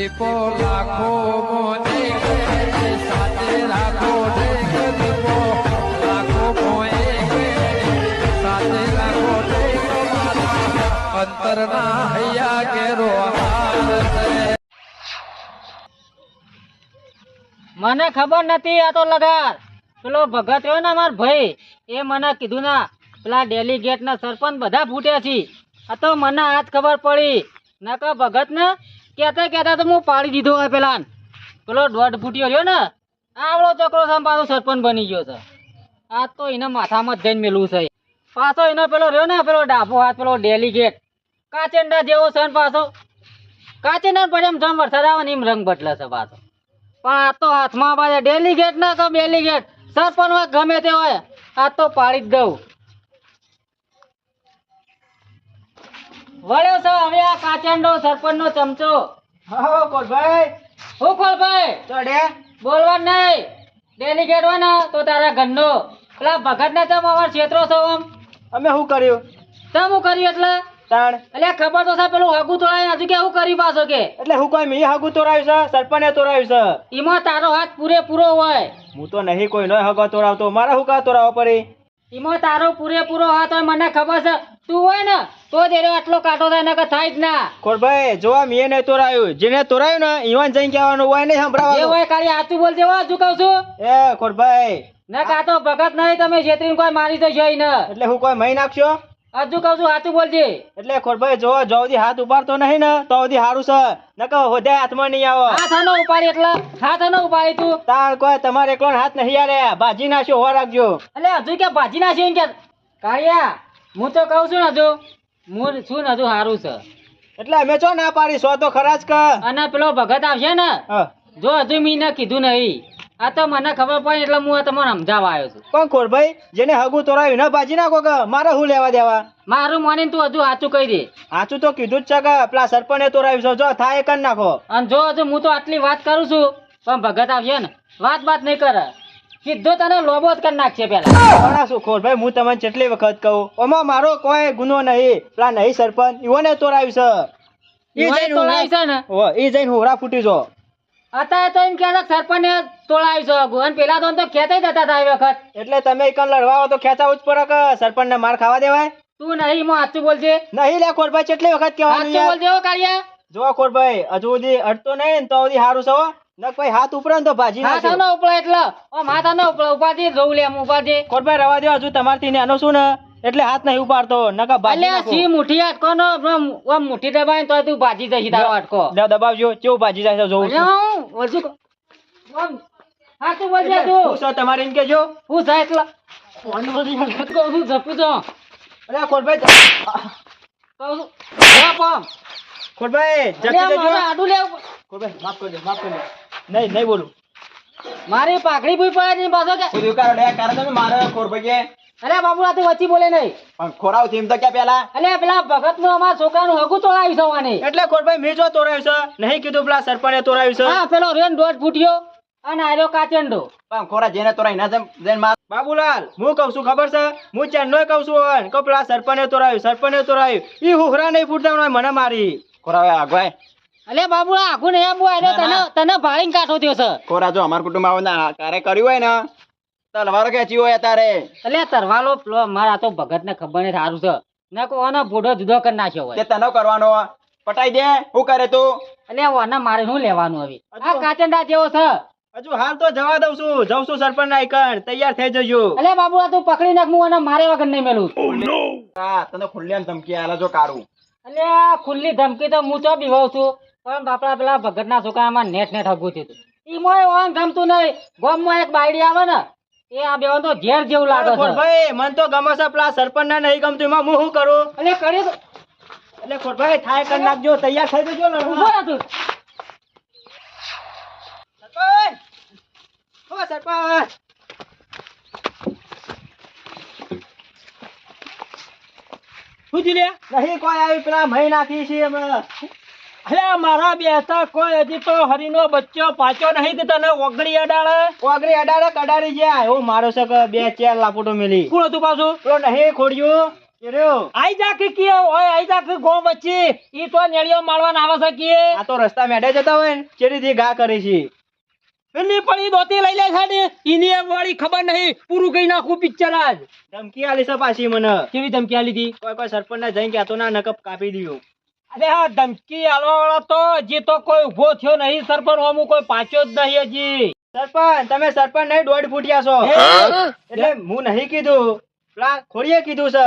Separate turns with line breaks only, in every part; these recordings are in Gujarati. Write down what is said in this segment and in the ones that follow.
દીપો લાખો સાથે રાખો લાખો સાથે રાખો અંતરના હૈયા કેરો
મને ખબર નથી આ તો લગાર. પેલો ભગત રહ્યો ને અમાર ભાઈ, એ મને કીધું ના, પેલા ડેલીગેટ ના સરપંચ બધા ફૂટ્યા છે. આ તો મને આજ ખબર પડી. નકર ભગત ને કહેતા કહેતા તો હું પાડી દીધો હોય પેલા પેલો દોઢ ફૂટ્યો રહ્યો ને, આવડો ચક્રો સામ પાછો સરપંચ બની ગયો છે. આ તો એના માથામાં જ જઈને મેલું છે. પાછો એનો પેલો રહ્યો ને, પેલો ડાભો હાથ, પેલો ડેલીગેટ કાચેંડા જેવો છે ને પાછો. કાચેંડા પછી એમ જમ વરસાદ આવે ને એમ રંગ બદલે છે પાછો. પણ આ તો હાથમાં પાછા ડેલિગેટ ના તો ડેલીગેટ સરપંચ ગમે તે હોય, આ તો પાડી જ દઉં. વળ્યો છે હવે આ કાચંડો સરપંચનો ચમચો.
હા કોટભાઈ
હું ખોલ ભાઈ
ચડે
બોલવા નહીં. ડેલીગેટ હોય ને તો તારા ઘરનો. પેલા ભગત ને ચમ અમાર ક્ષેત્રો છો આમ?
અમે શું કર્યું?
તમે હું કર્યું એટલે?
તાણ.
એટલે ખબર તો સાહેબ પેલું હાગુ તોડાય હજુ કે હું કરી પાછો કે?
એટલે હું કોઈ મી હાગુ તોડાયું છે સરપંચે તોડાયું છે?
એમાં તારો હાથ પૂરેપૂરો હોય.
હું તો નહીં કોઈ નો હગો તોડાવતો. મારા હું કા તોરાવો પડી?
એમાં તારો પૂરેપૂરો હાથ તો મને ખબર છે. તું હોય ને તો જ એનો આટલો કાટો થાય નકર થાય જ ના.
કોટભાઈ જોવા મીએ નહીં તોરાયું. જેને તોરાયું ને ઈવાન જઈને કહેવાનું હોય નહીં
જે
એ
હોય ખાલી સાચું બોલજે હો શું કહું છું.
એ કોરભાઈ
ના કાતો ભગત નહીં તમે છેતરીને કોઈ મારી દેશો ઈ ને.
એટલે હું કોઈ મહી નાખશો?
હજુ કહું છું? સાચું બોલજે.
એટલે ખોટભાઈ જો જો હાથ ઉપાડતો નહીં ને તો સુધી સારું છે. નકો હોદે હાથમાં નહીં આવો.
હાથ હનો ઉપાડી એટલે. હાથ હનો ઉપાડી તું.
તાર કોઈ તમારે એકલો હાથ નહીં યારે ભાજી નાખ્યો હો રાખજો.
એટલે હજુ કે ભાજી નાખી એમ કે? કાળિયા હું તો કહું છું ને હજુ. હું છું ને હજુ સારું છે.
એટલે અમે ચો ના પાડી? સો તો ખરા જ કે.
અને પેલો ભગત આવશે ને? જો હજુ મીને કીધું નહીં. આ તો મને ખબર પડે એટલે હું તમને સમજાવવા આવ્યો છું.
પણ ખોરભાઈ જેને હગું તોરાયું ન ભાજી નાખો કે મારે શું લેવા દેવા?
મારું માનીને તું હજુ સાચું કહી દે.
સાચું તો કીધું જ છે કે પેલા સરપંચે તોરાયું છે જો થાય કરી નાખો.
અને જો હજુ હું તો આટલી વાત કરું છું પણ ભગત આવશે ને વાત વાત નહીં કરે. કીધો તને લોબો જ કરી નાખશે પેલા.
ઘણા શું ખોરભાઈ હું તમને કેટલી વખત કહું ઓમાં મારો કોઈ ગુનો નહીં પેલા નહીં સરપંચ ઈવોને તોરાયું છે. ઈ જઈને હોરા ફૂટી જો.
અત્યારે તો એમ કહેતા કે સરપંચને તોડાયું છે અગુ. પેલા તો તો કહેતાય જતા હતા એ વખત.
એટલે તમે એકન લડવા આવો તો ખેંચાવું જ પડે કે સરપંચને માર ખાવા દેવાય?
તું નહીં હું સાચું બોલજે.
નહીં લે ખોરભાઈ કેટલી વખત કહેવાનું
સાચું બોલજે હો કાળિયા
જો ખોરભાઈ હજુ સુધી અડતો નહીં તો સુધી સારું છે નક ભાઈ હાથ ઉપરે તો ભાજી
હાથ ઉપડે એટલે. ઓ માથા ન ઉપડે. ઉપાડી રહું લે ઉપાડી
ખોરભાઈ રવા દો હજુ તમારથી નાનો શું ને? એટલે હાથ નહીં ઉપાડતો નકા ભાજી નાખો.
સી મુઠી આટકો નો આમ મુઠી દબાય તો તું ભાજી જશે તારો આટકો
લે દબાવજો. કેવું ભાજી જાય જોઉં છું.
હું સાચું બોલજે
એટલે
તું.
શું છે તમારે એમ કેજો
હું થાય એટલે કહું છું જપી તો
અરે ખોરભાઈ
કહું છું.
ખોરભાઈ
અરે
જતી જજો
આડું લેવું
કોરભાઈ માફ કરજો માફ કરજો. નહીં નહીં બોલું.
મારી પાઘડી ભૂઈ પડે છે પાછો કે
લે, કાઢો તમે મારે ખોરભાઈ
અરે બાબુલા તું વચ્ચી બોલે નહીં.
પણ ખોરાવ થીમ તો ક્યાં પેલા?
અરે પેલા ભગતનું અમારા છોકરાનું હગું તોડાવી સવાની
એટલે ખોરભાઈ મેં જો તોરાયું છે? નહીં કીધું પેલા સરપંચે તોડાવ્યું છે?
હા પેલો રેન દોઢ ફૂટ્યો અને આર્યો કાચંડો.
પણ ખોરા જેને તોરાય ના જેમ જેને માર
બાબુલાલ હું કઉ છું ખબર છે? હું ચાંદનો કઉ છું હોય કે પેલા સરપંચે તોરાયું સરપંચે તોડાવ્યું ઈ હુહરા નહીં ફૂટતા હોય મને મારી.
ખોરા હવે આગવાય.
અલે બાબુલા આખું નહીં એમ આર્યો તને તને ભાળીને કાઢો થયો છે.
ખોરા જો અમાર કુટુંબ આવે ને કાર્ય કર્યું હોય ને તલવારો ખેંચી હોય તારે
અલે તરવાલો પેલો મારા તો ભગત ને ખબર નહીં સારું છે. ને કો ઓનો ભૂડો જુદો કરી નાખ્યો હોય.
તને કરવાનો પટાઈ દે હું કરે તું?
અલે ઓને મારે શું લેવાનું હવે? આ કાચંડા જેવો છે.
હજુ હાલ તો જવા દઉં છું. જઉં છું સરપંચ ના તૈયાર થઈ જજો.
અલે બાબુલા તું પકડી નાખ હું અને મારે વગર નહીં મેલું.
હા તને ખુલ્લી ધમકી આલા જો કારું.
અલે આ ખુલ્લી ધમકી તો હું તો બીવાઉ છું. પણ બાપડા પેલા ભગત ના છોકરામાં નેટ નેટ હગું થયું ઈ મોય ઓન ગમતું નહીં. ગોમમાં એક બાયડી આવે ને એ આ બેવાને તો ઝેર જેવું લાગે છે.
ભાઈ મને તો ગમે છે પેલા સરપંચ ના નહીં ગમતું એમાં હું શું કરું?
અલે કરી તો
એટલે ખોટભાઈ થાય કરી નાખજો તૈયાર થઈ જજો
ઊભો
લડવા.
તું.
સરપંચ! ઓ સરપંચ! શું થયું લે? નહીં કોઈ આવી પેલા મહી નાખી છે હમણાં.
અરે મારા બેસતા કોઈ હજી તો હરીનો બચ્ચો પાછો નહીં તે તને ઓગળી અડાડે?
ઓગળી અડાડે કડાડી જ્યાં. એવું મારો છે કે બે ચાર લાપોટો મેલી.
કોણ હતું પાછું?
પેલો નહીં ખોડ્યું.
આઈ જા કે કીએ ઓય આઈ જા કે ગોમ વચ્ચે ઈ તો નેળિયો મારવાના આવે છે
આ તો રસ્તા મેઢે જતા હોય ને ઘા કરે છે.
પેલી પણ ઈ દોતી લઈ લે છે ને ઈની વાળી ખબર નહીં પૂરું કઈ નાખું પિક્ચર આજ.
ધમકી આલી છે પાછી મને.
કેવી ધમકી આલી હતી?
કોઈ કોઈ સરપંચ ને જઈને કહેતો ના નકપ કાપી દીધું
અરે હા ધમકી આલવાવાળા તો હજી તો કોઈ ઊભો થયો નહીં સરપંચ અમુક કોઈ પાછો જ નહીં હજી.
સરપંચ તમે સરપંચ નહીં દોઢ ફૂટ્યા છો. એટલે હું નહીં કીધું. પેલા ખોડીએ કીધું છે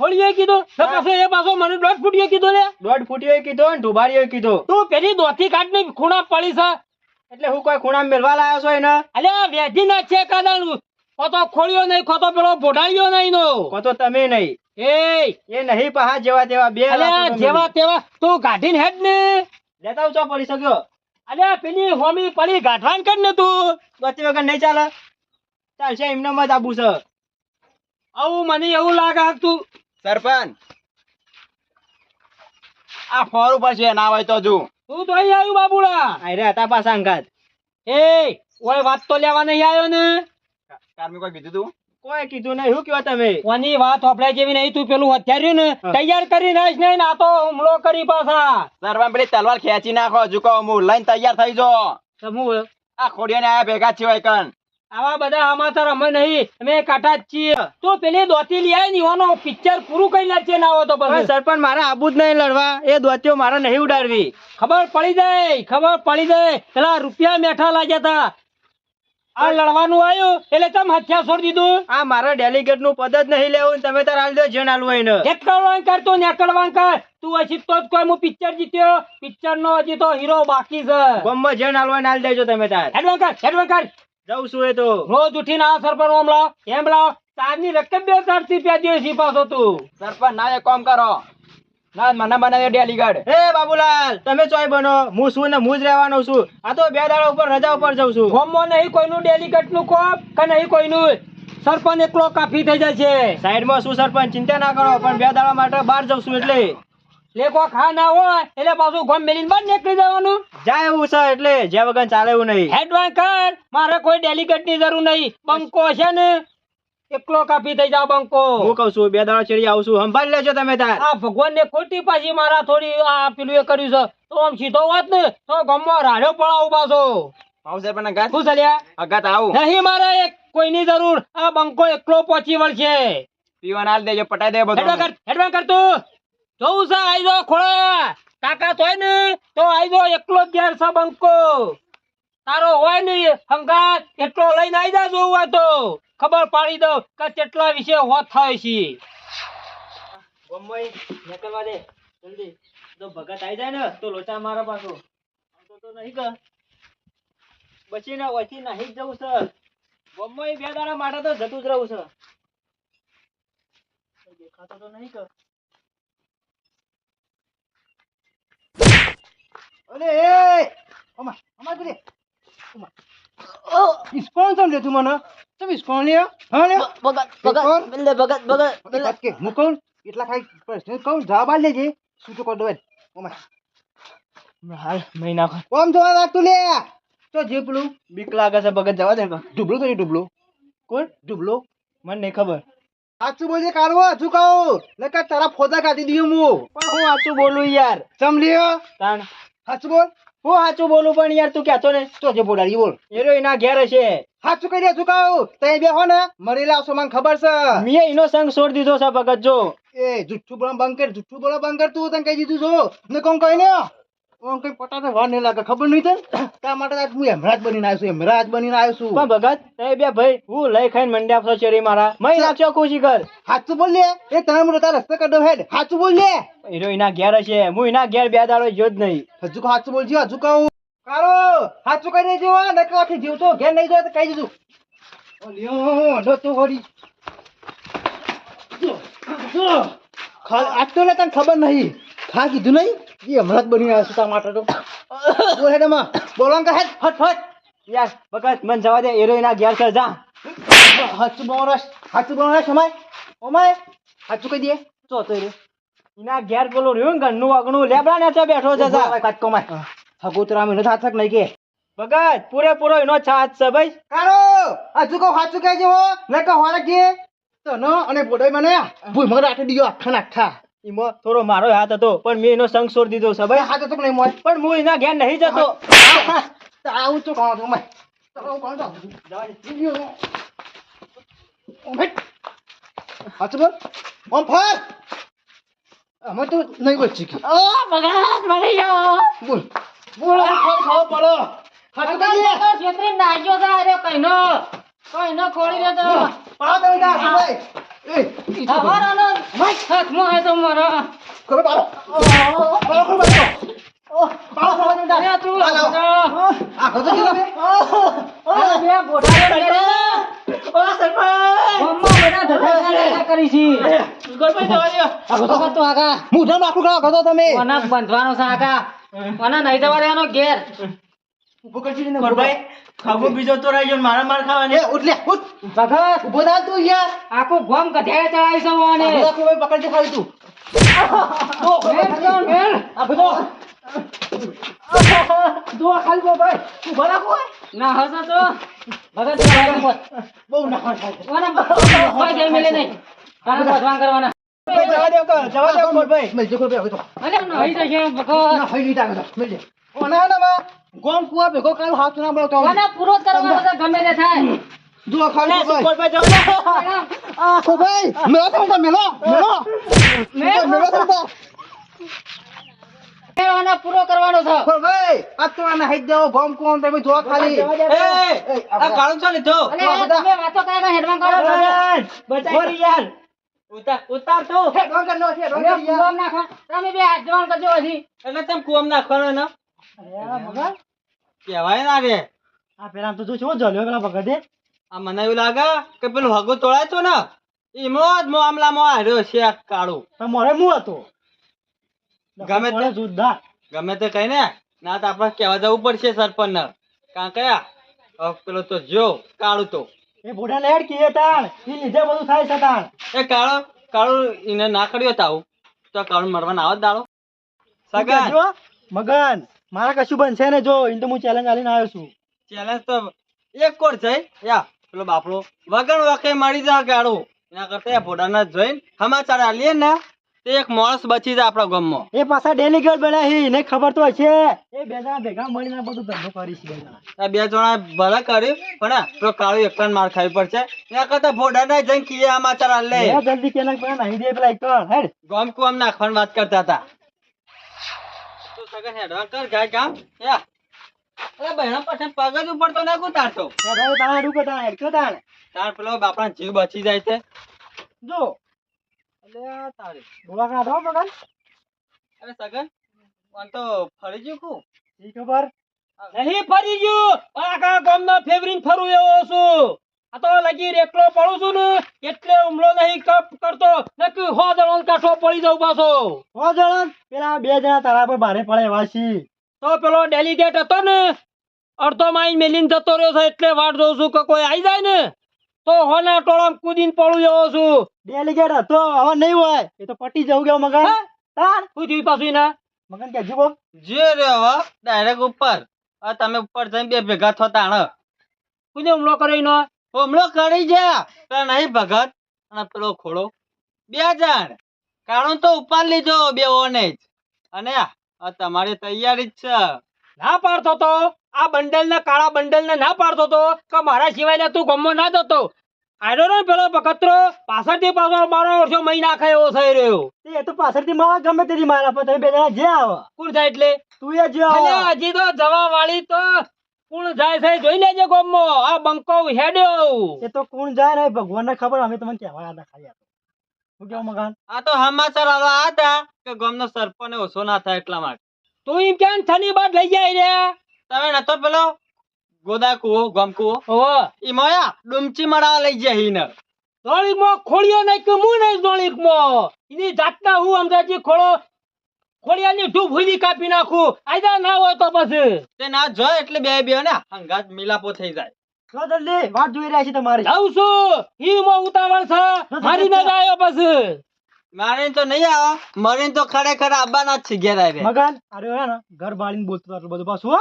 ખોલીએ કીધું? ને પાછો એ પાછો મને દોઢ ફૂટ્યો કીધું લે.
દોઢ ફૂટ્યો કીધું ને ઢુબારીએ કીધું.
તું પેલી દોથી કાઢ ને ખૂણા પડી છે.
એટલે હું કોઈ ખૂણા મેળવા લાયો છો એને?
અલ્યા વેધી ના છે કાદાનું. ખોતો ખોળ્યો નહીં ખોતો પેલો બોડાડ્યો નહીં નો.
તમે નહીં.
એ
એ નહીં પહા જેવા તેવા બે
અલ્યા જેવા તેવા તું કાઢીને હેડ ને.
લેતા ઉચો પડી શક્યો.
અલ્યા પેલી હોમી પડી ગાઢવાન કર ને તું.
બચી વગર નહીં ચાલે. ચાલશે એમને મત આબુ છે.
આવું મને એવું લાગે તું.
સરપંચ આ ફોર ઉપર છે ના હોય તો જુ
તું તો અહીં આવ્યું બાબુડા.
અરે હતા પાછા અંગાત.
એ ઓય વાત તો લેવા નહીં આવ્યો ને.
કારમી કોઈ કીધું તું?
કોઈ કીધું નહીં? શું કયો તમે?
કોની વાત હોપડાય જેવી નહીં? તું પેલું હથિયાર્યું ને તૈયાર કરી નાખ નહીં આ તો હુમલો કરી પાછા.
સરપંચ પેલી તલવાર ખેંચી નાખો. ઝુકો હું લઈને તૈયાર થઈ જો.
સમૂહ
આ ખોડિયાને આયા ભેગા જ છે
આવા બધા સમાચાર અમે નહીં. અમે કાંઠા જ છીએ. તું પેલી દોતી લઈ આવી ને પિક્ચર પૂરું કરી નાખજે ના હોય તો
પણ સરપંચ મારે આબુ જ નહીં લડવા. એ દોતીઓ મારે નહીં ઉડાડવી.
ખબર પડી જાય ખબર પડી જાય. પેલા રૂપિયા મેઠા લાગ્યા તા. આ લડવાનું આવ્યું એટલે તમે હથિયાર છોડી દીધું?
આ મારા ડેલિગેટનું પદ જ નહીં લેવું તમે તાર હાલ દો જેન એને.
નેકળવાન કર તું નેકળવાન કર. તું હજી તો જ કોઈ હું પિક્ચર જીત્યો. પિક્ચર નો હજી તો હીરો બાકી છે.
ગમમાં જેન હાલ દેજો તમે તાર.
હેડવાન કર હેડવાન કર.
જઉં છું એ તો.
રોજ ઉઠીને આ સરપંચ ઓમ લાવ એમ લાવ. તારની રકમ બે ચાર રૂપિયા પ્યા દે પાછો તું.
સરપંચ ના એ કામ કરો. ના મને બનાવ્યો
બાબુલાલ તમે ચોય બનો. હું છું ને હું જ રહેવાનો છું. આ તો બે દાડા ઉપર રજા ઉપર જઉં છું.
ગોમમાં નહીં કોઈનું ડેલિકેટનું કોપ કે નહીં કોઈનું? સરપંચ એકલો કાફી થઈ જાય છે.
સાઈડમાં શું સરપંચ? ચિંતા ના કરો પણ બે દાડા માટે બહાર જઉં છું એટલે.
લેકો ખા ના હોય એટલે પાછું ગોમ મેલીને બહાર નીકળી જવાનું.
જાય એવું છે એટલે જ્યાં વગર ચાલે એવું નહીં.
હેડવાન કર મારે કોઈ ડેલિકેટની જરૂર નહીં. બંકો છે ને એકલો કાપી થઈ જાવ બંકો.
હું કઉ છું બે દાડા ચડી આવું છું સંભાળી લેજો તમે તાર.
આ ભગવાન ને ખોટી પાછી મારા થોડી આ પેલું એ કર્યું છે. તો આમ સીધો વાત ને તો ગમો રાડ્યો પડાવું પાછો.
આવું સરપંચ અગાત?
શું ચાલ્યા
અગાત આવું.
નહીં મારે એક કોઈની જરૂર. આ બંકો એકલો પહોંચી વળશે.
પીવાના હાલ દેજો પટાઈ દે બધું.
કર હેડવા જોઉં છે આઈ જો ખોળા. કાકા હોય ને તો આઈ જો એકલો જ છે બંકો. તારો હોય ને હંગાત એટલો લઈને આઈ જા જોવું હોય તો. ખબર પાડી દઉં કે કેટલા વિશે હોત થાય છે.
ભગત આવી જાય તો લોચા મારા પાછો. આવતો તો નહીં જવું છે. ગમમાં બે માટે તો જતું જ રહું છે. દેખાતો તો નહીં કર અરે, એ! તું ઇસ્કોન સમ લે તું મને તમે ઇસ્કોન લે હા લે
ભગત ભગત બલ્લે ભગત ભગત
ભગત કે હું કોણ એટલા ખાઈ પ્રશ્ન કોણ જવાબ આલ લેજે શું તો કર દો ઓમા હાલ મહિના ખર કોમ જોવા લાગતું લે તો જે પેલું બીક લાગે છે ભગત જવા દે ડુબલો તો ડુબલો કોણ ડુબલો મને નહીં ખબર સાચું બોલજે કાઢવો હજુ કહું નકર તારા ફોદા કાઢી દઉં હું પણ હું સાચું બોલું યાર સમલ્યો તાણ સાચું બોલ હું સાચું બોલું પણ યાર તું કહેતો ને તો જે બોલાડી બોલ. એરો એના ઘેર છે. સાચું કહી છું કહું? તઈ બે હો ને મરી લાવશો મને ખબર છે. મેં એનો સંગ છોડ દીધો છે ભગત જો. એ જુઠ્ઠું બોલો બંધ કર જુઠ્ઠું બોલો બંધ કર તું તને કહી દીધું છો ને કોણ કહી ને? ઓમ કઈ પટાને વાર નહીં લાગે. ખબર નહીં તને? તા માટે આજ હું હેમરાજ બનીને આવ્યો છું હેમરાજ બનીને આવ્યો છું. પણ ભગત બે ભાઈ હું લઈ ખાઈને મંડ્યા છો ચેરી મારા. મય નાખ્યો ખુશી કર હાચું બોલ લે. એ તને મને તાર રસ્તે કાઢો હેડ. હાચું બોલ લે. હીરો એના ઘેર હશે હું એના ઘેર બે દાડો જો જ નહીં. હજુ હાચું બોલજો હજુ કહું. કારો હાચું કહી દેજો નકર આખી જીવતો ઘેર નહીં જો તો કહી દીધું ઓલ્યો નો તો વળી જો, જો. આજ તો તને ખબર નહીં. ખા કીધું નહીં? એ હમણાં જ બની આવ્યો છું તારા માટે તો બોલ હેડ એમાં બોલો કે હેડ ફટ ફટ યાર ભગત મન જવા દે એરો એના ઘેર છે જા હાચું બોરસ હાચું બોરસ અમાય ઓમાય હાચું કહી દે ચો તો રે એના ઘેર બોલો રહ્યો ને ઘરનું વાગણું લેબડા ને બેઠો છે જા કાટ કમાય ફગોતરા મેં હાથ નહીં કે ભગત પૂરેપૂરો એનો છાત છે ભાઈ કારો હજુ કહું હાચું કહેજે હો ન કહો હોરા કે
તને અને બોડાઈ મને ભૂઈ મગર આઠે દીયો આખા આખા
એમાં થોડો મારો હાથ હતો પણ મેં એનો સંગ છોડી દીધો છે
ભાઈ. હાથ હતો પણ મોય?
પણ હું એના ઘેર નહીં જતો.
તો આવું તો કોણ હતું મેં તો આવું કોણ હતું જવા દે દીયો ઓમ. હેટ હાથ બોલ. ઓમ ફાર અમે તો નહીં બોલ ચીકી
ઓ ભગત મરી ગયો.
બોલ. બોલ આ ખાવ ખાવ પડો. હાથ તો
છેતરી નાખ્યો છે અરે કઈનો કઈનો ખોળી દે તો
દે ભાઈ. તમે.
બંધવાનો છે આગા? કોના નહીં જવા દેવાનો ઘેર?
ઊભો કરજી ને
ભાઈ ખાબો બીજો તો રહી મારા માર ખાવાની.
ઉઠ લે ઉઠ.
ભગત
ઊભો થા તું યાર.
આખું ગોમ કઢિયાએ ચડાવી છે
આ કોઈ પકડજે ખાલી તું.
મેલ કોણ મેલ.
આ બધો દો ખાલી બો ભાઈ. તું ભલા કોઈ
ના હસો તો. ભગત તું
બહુ નખા થાય
વાના કોઈ જઈ મિલે નહીં. આને બધવાન કરવાના.
જવા દો કો જવા દો ભાઈ.
મેલ જો કોઈ તો.
અરે નહીં જશે ભગત.
ના ફઈ લીધા તો મેલ દે. ઓ ના ગોમ કુવા ભેગો કરો હાથ ના બળો તો
મને પૂરો કરવા કરવાનો છે ગમે તે થાય.
જો ખાલી
જવા દો
આ કો ભાઈ મેલો તો મેલો મેલો
મેલ
મેલો તો
વાના પૂરો કરવાનો છે.
કો ભાઈ આ તો આને હાઈ દેવો ગોમ કુવા તમે જો ખાલી.
એ આ કાળું છો લીધો
અરે તમે વાતો કરે હેડમાં કરો બચાઈ
બચાઈ યાર. ઉતાર ઉતાર તો.
હે ડોંગર નો છે ડોંગર યાર.
કુવામાં નાખો તમે બે હાથ જોણ કરજો હજી.
એટલે તમે કુવામ નાખવાનો ને કહેવાય ના રે
આ પેલા તો જો છો જલ્યો પેલા ભગતે
આ મને એવું લાગે કે પેલું હગો તોડાય તો ને? એમો જ મામલામાં હાર્યો છે આ કાળું.
પણ મોરે મુ હતો.
ગમે તે
જોરદાર.
ગમે તે કઈ ને ના તો આપણે કહેવા જવું પડશે સરપંચ ને કે પેલો તો જો કાળું તો.
એ બોડા લેડ કીએ તાણ? એ લીધે બધું થાય છે તાણ.
એ કાળો કાળો એને ના કર્યો તાવ. તો કાળું મરવાના આવો દાડો. સગન
મગન. મારા કશું બનશે ને જો એમ તો હું ચેલેન્જ આલીને આવ્યો છું.
ચેલેન્જ તો એક કોર છે યા પેલો બાપડો. વગર વખે મળી જા ગાડો. એના કરતા ભોડાના જોઈને સમાચાર આલીએ ને તે એક માણસ બચી જાય આપણા ગામમાં.
એ પાછા ડેલીગેટ બન્યા હી ને ખબર તો હશે. એ બે જણા ભેગા મળીને બધું ધંધો કરીશ બે જણા.
આ બે જણા ભલે કર્યું પણ તો કાળું એકલા માર ખાવી પડશે. એના કરતા ભોડાના જઈને કીએ સમાચાર આલે.
જલ્દી કેના પણ નહીં દે પેલા એક હેડ.
ગામ કુમ નાખવાની વાત કરતા હતા. તો સગન હેડવા કર ગાય કામ યા અરે બહેણા પાછળ પગ જ ઉપડતો ના કુતારતો
હેડ હવે તાણા હેડું તાણ હેડ તાણ?
તાર પેલો બાપડા જીવ બચી જાય છે.
જો.
અલે તારે.
બોલા કાઢો મગન.
અરે આમ તો ફરી ગયું કુ
ઈ ખબર?
નહીં ફરી ગયું. આખા ગામના ફેવરીન ફરું એવો છું. આ તો લગી એકલો પડું છું ને એટલે હુમલો નહીં કપ કરતો નક્કી હો જણ કાઠો પડી જાઉં પાછો.
હો જણા પેલા બે જણા તારા પર ભારે પડે એવા
તો પેલો ડેલિગેટ હતો ને અડધો માઈ મેલીને જતો રહ્યો છે એટલે વાટ જોઉં છું કે કોઈ આવી જાય ને તો હોના ટોળામાં કૂદીને પડું જવો છું.
ડેલીગેટ હતો હવે નહીં હોય એ તો પટી જવું ગયો મગન.
તાર
તાણ.
શું થયું પાછું ના
મગન કે જીવો.
જે રે હવે ડાયરેક્ટ ઉપર. તમે ઉપર જઈને બે ભેગા થતા હણ કોને હુમલો કર્યો નો હુમલો કરી જા નહીં ભગત અને પેલો ખોડો. બે જણ. કાણું તો ઉપાડ લીધો બે ઓને જ. અને આ તમારી તૈયારી જ છે. ના પાડતો તો. આ બંડલ ને કાળા બંડલ ને ના પાડતો તો. કે મારા સિવાય તું ગમો ના જતો. આયરો ને પેલો બકતરો પાછળથી પાછો મારો વર્ષો મહી નાખે એવો થઈ રહ્યો.
એ તો પાછળથી મારા ગમે તેથી મારા પર. તમે બે જણા જે આવો.
કોણ થાય એટલે?
તું એ જે આવો.
હજી તો જવા વાળી તો કોણ જાય છે? જોઈ લેજે ગોમો આ બંકો હેડ્યો.
એ તો કોણ જાય ને ભગવાન ને ખબર અમે તમને કહેવા હતા ખાલી. શું કેવું મકાન
આ તો સમાચાર આવા હતા કે ગામનો સરપંચ ઓછો ના થાય એટલા માટે. તું એમ કેમ થની બાદ લઈ જાય રે? તમે નતો પેલો? ગોદા કુવો ગમ કુવો? ઓ ઈ મોયા ડુમચી મરાવા લઈ જાય હીને દોળીકમાં ખોળિયો નહીં કે હું નહીં દોળીકમાં એની જાતના હું અમદાજી ખોળો ખોડિયાની ઢૂબ ભૂલી કાપી નાખું. આયદા ના હોય તો પછી. તે ના જો એટલે બે બે ને હંગાત મિલાપો થઈ જાય.
જો જલ્દી વાટ જોઈ રહ્યા છે તમારી.
જાઉં છું. ઈ મો ઉતાવળ છે. મારી ના જાય પછી. મારે તો નહીં આવો. મરીને તો ખરેખર આવવાના જ છે ઘેર આવે
મગન અરે હે ને ઘર બાળીને બોલતો આટલું બધું પાછું હો.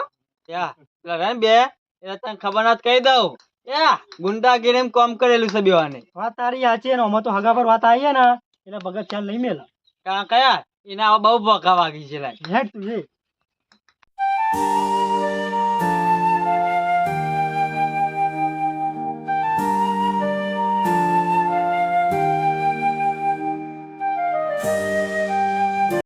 યા, પેલા બે એટલે તને ખબર ના કહી દઉં. યા ગુંડાગીરી એમ કામ કરેલું છે બેવાને.
વાત તારી સાચી ને આમાં તો હગા પર વાત આવી ને એટલે ભગત ખ્યાલ નહીં મેલા.
કા કયા? એને બહુ ભોકા વાગી છે
હેડ તું